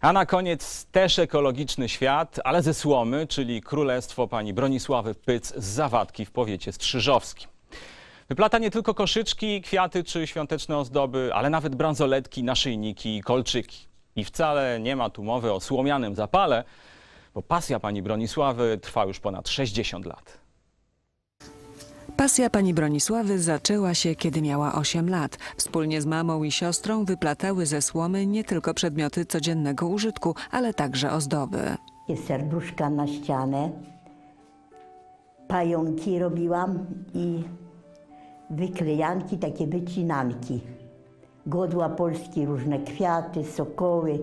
A na koniec też ekologiczny świat, ale ze słomy, czyli królestwo pani Bronisławy Pyc z Zawadki w powiecie strzyżowskim. Wyplata nie tylko koszyczki, kwiaty czy świąteczne ozdoby, ale nawet bransoletki, naszyjniki i kolczyki. I wcale nie ma tu mowy o słomianym zapale, bo pasja pani Bronisławy trwa już ponad 60 lat. Pasja pani Bronisławy zaczęła się, kiedy miała 8 lat. Wspólnie z mamą i siostrą wyplatały ze słomy nie tylko przedmioty codziennego użytku, ale także ozdoby. Takie serduszka na ścianę, pająki robiłam i wyklejanki, takie wycinanki. Godła Polski, różne kwiaty, sokoły,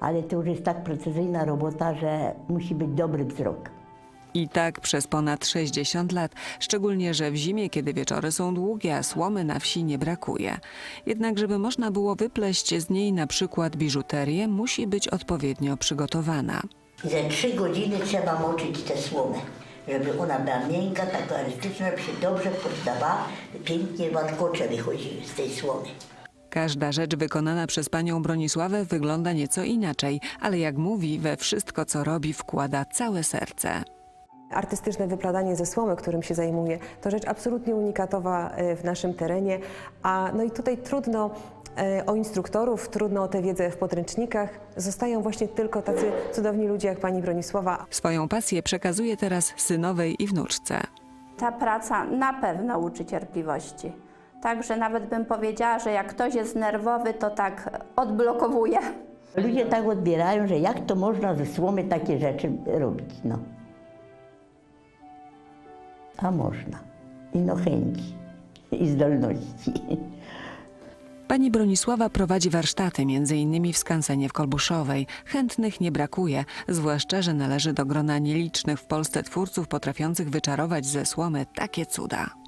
ale to już jest tak precyzyjna robota, że musi być dobry wzrok. I tak przez ponad 60 lat, szczególnie że w zimie, kiedy wieczory są długie, a słomy na wsi nie brakuje. Jednak, żeby można było wypleść z niej na przykład biżuterię, musi być odpowiednio przygotowana. Ze trzy godziny trzeba moczyć tę słomę, żeby ona była miękka, taka elastyczna, żeby się dobrze poddawała, pięknie warkocze wychodziły z tej słomy. Każda rzecz wykonana przez panią Bronisławę wygląda nieco inaczej, ale jak mówi, we wszystko co robi wkłada całe serce. Artystyczne wyplatanie ze słomy, którym się zajmuję, to rzecz absolutnie unikatowa e, w naszym terenie. A no i tutaj trudno e, o instruktorów, trudno o tę wiedzę w podręcznikach. Zostają właśnie tylko tacy cudowni ludzie jak pani Bronisława. Swoją pasję przekazuje teraz synowej i wnuczce. Ta praca na pewno uczy cierpliwości. Także nawet bym powiedziała, że jak ktoś jest nerwowy, to tak odblokowuje. Ludzie tak odbierają, że jak to można ze słomy takie rzeczy robić, no. A można. I no chęci, i zdolności. Pani Bronisława prowadzi warsztaty, m.in. w skansenie w Kolbuszowej. Chętnych nie brakuje, zwłaszcza, że należy do grona nielicznych w Polsce twórców potrafiących wyczarować ze słomy takie cuda.